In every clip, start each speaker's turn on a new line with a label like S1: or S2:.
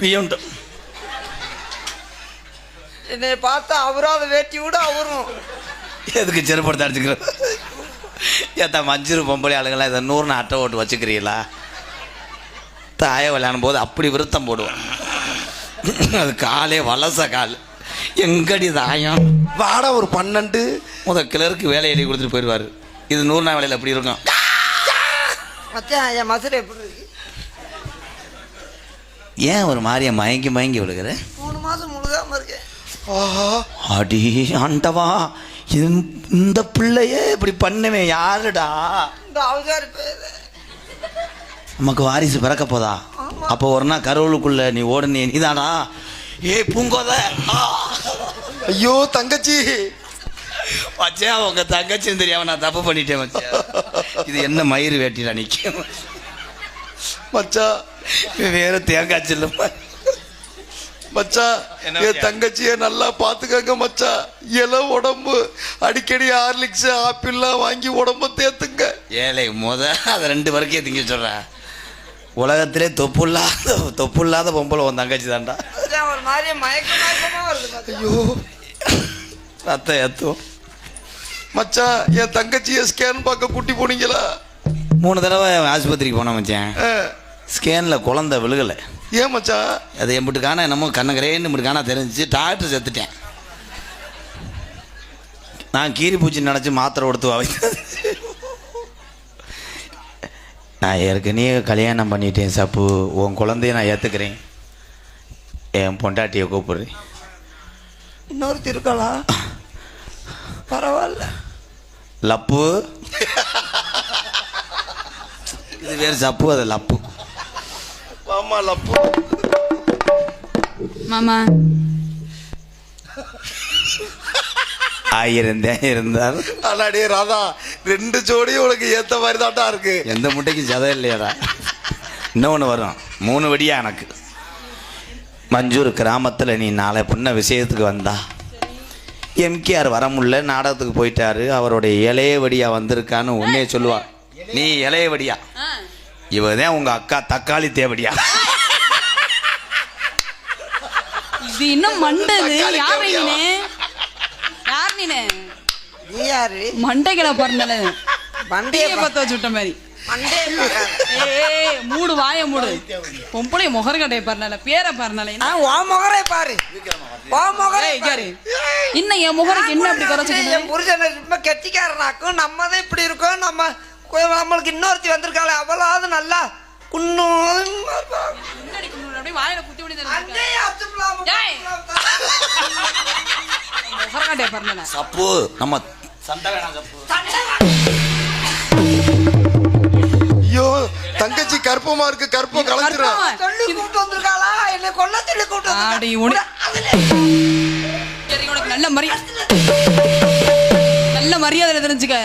S1: பியூண்டு.
S2: என்னை பார்த்தா அவரும் அதை வேட்டி விட அவரும்.
S1: எதுக்கு செருப்படுத்த அடிச்சுக்கிறோம் ஏத்தா மஞ்சள் பொம்பளை ஆளுங்களாம் இதை நூறுன்னு அட்டை ஓட்டு வச்சுக்கிறீங்களா? தாய விளையாடும் போது அப்படி விருத்தம் போடுவோம். அது காலே வலச கால். எங்கடி தாயம்?
S3: வாடா ஒரு பன்னெண்டு.
S1: முத கிளருக்கு வேலை எழுதி கொடுத்துட்டு போயிடுவார். இது நூறு நாள் வேலையில் எப்படி இருக்கும்?
S2: மச்சான் என் மசுரை எப்படி இருக்கு?
S1: ஏன் ஒரு மாதிரியா மயங்கி மயங்கி விழுகிற?
S2: மூணு மாசம் முழுகாம இருக்கேன்.
S3: ஆஹா.
S1: அடி ஆண்டவா இது இந்த பிள்ளையே இப்படி பண்ணுவேன் யாருடா?
S2: இந்த அவசாரி பேர்.
S1: நமக்கு வாரிசு பிறக்க போதா? அப்போ ஒரு நாள் கருவலுக்குள்ள நீ ஓடுனே நீதானா? ஏய் பூங்கோத!
S3: ஐயோ தங்கச்சி.
S1: மச்சான் உங்க தங்கச்சின்னு தெரியாம நான் தப்பு பண்ணிட்டேன் மச்சான். இது என்ன மயிறு வேட்டில நிற்கும்
S3: மச்சான்
S1: வேற தேங்காய் செல்லுமா?
S3: மச்சான்
S1: என்ன
S3: என்? தங்கச்சிய நல்லா பாத்துக்கங்க மச்சான் இல உடம்பு. அடிக்கடி ஹார்லிக்ஸ் ஆப்பிள்லாம் வாங்கி உடம்ப தேத்துங்க.
S1: ஏழை முத அதை ரெண்டு வரைக்கும் திங்க சொல்கிறேன் உலகத்திலே தொப்பு இல்லாத தொப்பு இல்லாத பொம்பளை உன் தங்கச்சி தான்டா.
S2: ஒரு மாதிரி
S3: ஐயோ.
S1: ரத்தம் ஏத்தும்.
S3: மச்சான் என் தங்கச்சிய ஸ்கேன் பார்க்க கூட்டி போனீங்களா?
S1: மூணு தடவை ஆஸ்பத்திரிக்கு போனோம் மச்சான். ஸ்கேனில் குழந்தை விழுகலை.
S3: ஏன் மச்சான்?
S1: அது எம்பிட்டு காண என்னமோ கண்ணகரேன்னு இப்படி காண தெரிஞ்சுச்சு டாக்டர் செத்துட்டேன். நான் கீரி பூச்சி நினச்சி மாத்திரை கொடுத்து வைக்க நான் ஏற்கனவே கல்யாணம் பண்ணிட்டேன் சப்பு. உன் குழந்தைய நான் ஏற்றுக்கிறேன் என் பொண்டாட்டியை கூப்பிடுறேன்.
S2: இன்னொருத்தி இருக்காளா? பரவாயில்ல.
S1: லப்பு. இது வேறு சப்பு அது லப்பு.
S3: ஆமா லப்பு.
S4: மாமா.
S1: ஆயிரம் தான் இருந்தால்
S3: அடாடே ராதா ரெண்டு ஜோடியும் உனக்கு ஏத்த மாதிரி தான்டா இருக்கு.
S1: எந்த முட்டைக்கு சதை இல்லையாடா. இன்னொன்று வரும். மூணு வெடியா எனக்கு. மஞ்சூர் கிராமத்தில் நீ நாளை பொண்ண விஷயத்துக்கு வந்தா. எம்கேஆர் வர முடியல நாடகத்துக்கு போயிட்டாரு. அவருடைய இளைய வடியா வந்திருக்கான்னு உன்னே சொல்லுவா. நீ இளைய வடியா. இவ தான் உங்க அக்கா தக்காளி தேவடியா?
S4: இது இன்னும் மண்டது யார் நீனு? யார் நீனு?
S2: நீ யாரு?
S4: மண்டைகளை பிறந்தல
S2: மண்டைய
S4: டீயை பத்த வச்சு விட்ட மாதிரி.
S2: மண்டே
S4: ஏய் மூடு வாய மூடு. பொம்பளை முகர்கட்டைய பறனல பேரை
S2: ஆ உன் முகரை பாரு. உன் முகரை
S4: ஏய் கேரு இன்னும் என் முகருக்கு என்ன அப்படி குறைச்சிட்டு
S2: என் புருஷனை ரொம்ப கெட்டிக்காரனாக்கும் நம்ம தான் இப்படி இருக்கோம் நம்ம நம்மளுக்கு இன்னொருத்தி வந்திருக்காளே அவளாவது நல்லா குன்னும்
S1: சப்பு நம்ம சண்டை வேணாம் சப்பு.
S3: ஐயோ தங்கச்சி கற்பமா இருக்கு கற்பம்
S4: கற்பமா?
S2: சொல்லி கூப்பிட்டு வந்திருக்காளா? என்னை கொல்ல சொல்லி கூப்பிட்டு
S4: ஆடி. உனி நல்ல மரியாதை நல்ல மரியாதை தெரிஞ்சுக்க.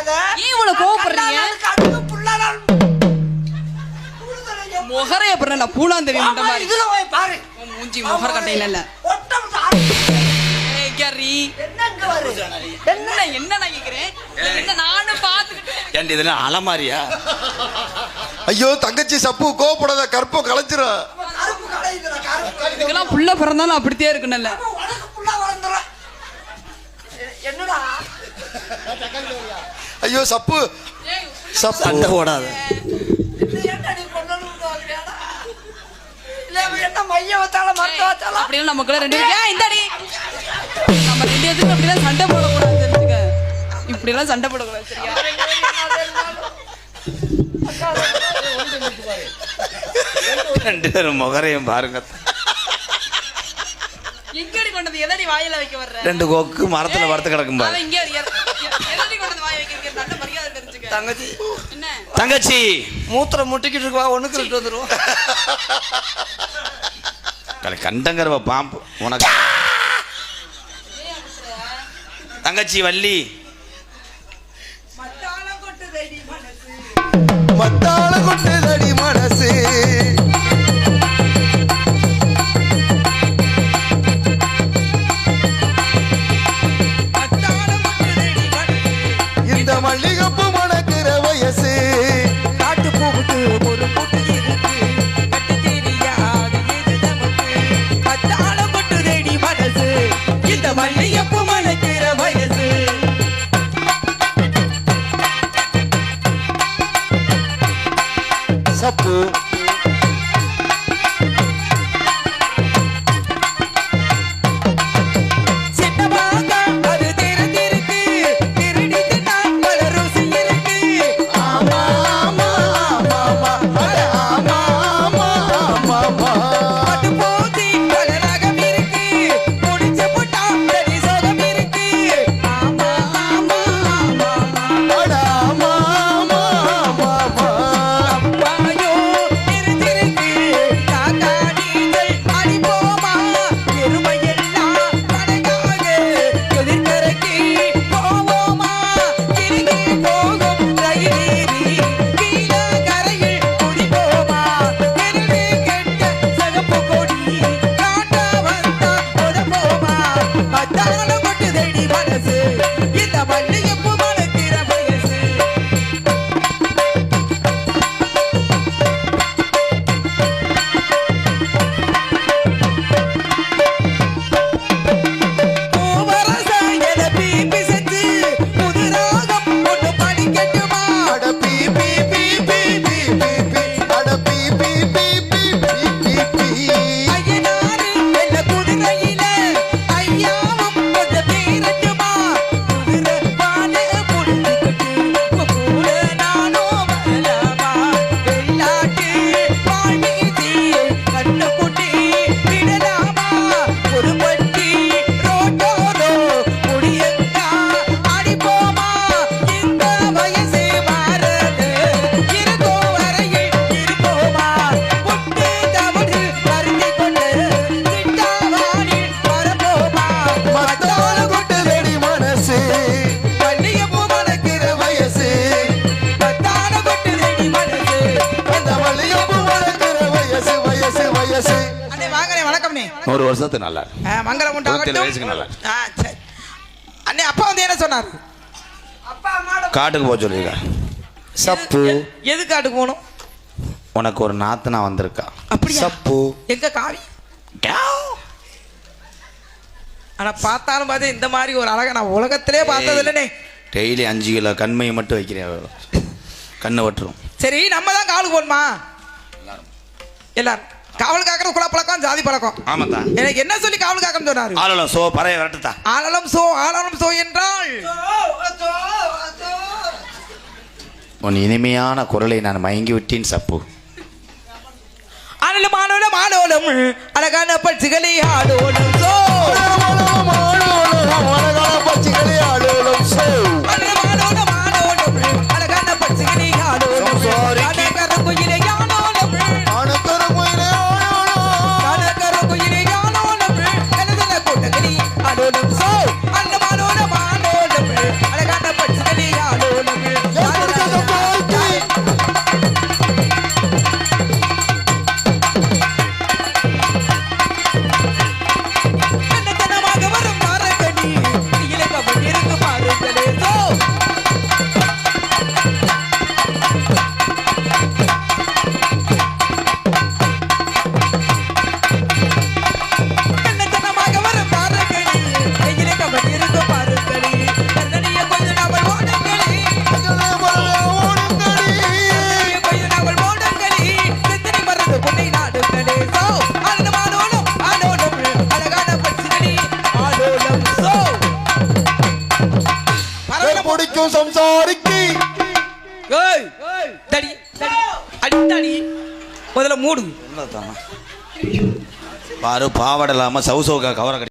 S2: மரியாதை
S4: ஏன் இவ்வளவு கோவப்படுறீங்க?
S2: கூடுதலை என்
S4: முகரைய பூலாந்தேவி மாதிரி.
S2: இதுல போய் பாரு.
S4: மூஞ்சி முகர் கட்டையில இல்ல.
S2: ஒட்டம் சாரு.
S4: ஏய் கேரி
S2: என்ன?
S4: என்ன என்ன நான் கேக்குறேன்? என்ன நானும் பாத்துக்கிட்டு
S1: ஏன்டி இதெல்லாம் அலமாரியா?
S3: ஐயோ தங்கச்சி சப்பு கோவப்படாத கற்பம் கலைஞ்சிரும்
S2: கருப்பு கலையுதுடா, கருப்பு கலை.
S4: இதுக்கெல்லாம் புள்ள பிறந்தாலும் அப்படித்தே இருக்குன்னு
S2: என்னடா?
S3: ஐயோ சப்பு சப்பு
S1: சண்டை
S2: வச்சாலும்
S4: அப்படியே நமக்குள்ள ரெண்டு இந்தாடி நம்ம ரெண்டு அப்படிலாம் சண்டை போடக்கூடாது தெரிஞ்சுக்க இப்படி எல்லாம் சண்டை போடக்கூடாது சரியா
S1: ரெண்டு பேரும் முகரையும் பாருங்க
S4: எங்கடி கொண்டது எதடி வாயில வைக்க வர்ற
S1: ரெண்டு கொக்கு மரத்துல வறுத்து கிடக்கும் பாரு
S4: இங்க
S2: தங்கச்சி.
S4: என்ன?
S1: தங்கச்சி.
S2: மூத்திரம் முட்டிக்கிட்டு இருக்கா ஒண்ணுக்கு ரெண்டு வந்துரும்.
S1: கண்டங்கரவ பாம்பு. உனக்கு. தங்கச்சி வள்ளி.
S2: மத்தாளம் கொட்டுதடி மனசு.
S3: மத்தாள கொட்டுதடி மனசு. மல்லிகப்பூ மணக்கிற வயசு.
S2: காட்டு பூவுக்கு ஒரு பூட்டு இருக்கு. கட்டு
S5: தெரியாது நமக்கு? கத்தாழ பட்டு தேடி மனசு. இந்த மல்லிகப்பூ மணக்கிற
S3: வயசு. சப்பு.
S5: Dale, dale. வணக்கம்ண்ணே
S1: நூறு வருஷத்துக்கு நல்லா
S5: மங்களம் உண்டாகட்டும்
S1: வயசுக்கு நல்லா
S5: அண்ணே அப்பா வந்து என்ன சொன்னார்? அப்பா அம்மாட
S1: காட்டுக்கு போக சொல்லியிருக்கேன் சப்பு.
S5: எது காட்டுக்கு போகணும்?
S1: உனக்கு ஒரு நாத்தனா வந்திருக்கா.
S5: அப்படியா?
S1: சப்பு.
S5: எங்க காவி? ஆனா பார்த்தாலும் பார்த்து இந்த மாதிரி ஒரு அழகை நான் உலகத்திலே பார்த்தது இல்லைண்ணே
S1: டெய்லி அஞ்சு கிலோ கண்மையை மட்டும் வைக்கிறேன். கண்ணை வட்டுரும்
S5: சரி நம்ம தான் காவலுக்கு போகணுமா? எல்லாரும். காவல் காக்கிற குல பழக்கம் ஜாதி பழக்கம்.
S1: ஆமாத்தா.
S5: எனக்கு என்ன சொல்லி காவல் காக்கணும் சொன்னாரு?
S1: ஆளலாம் சோ பறைய விரட்டுத்தா.
S5: ஆளலம் சோ ஆளலம் சோ என்றால்?
S1: உன் இனிமையான குரலை நான் மயங்கி விட்டேன் சப்பு.
S5: ஆனலம் ஆனலம் ஆனோலம் அழகான பட்சிகளை ஆடோலம்
S3: பிடிக்கும் சம்சாரிக்கு.
S5: ஏய் தடி தடி அடித்தாடி. முதல்ல மூடு.
S1: பாரு பாவாடை இல்லாமல் சவுசவுக்கா கவரை கட்டி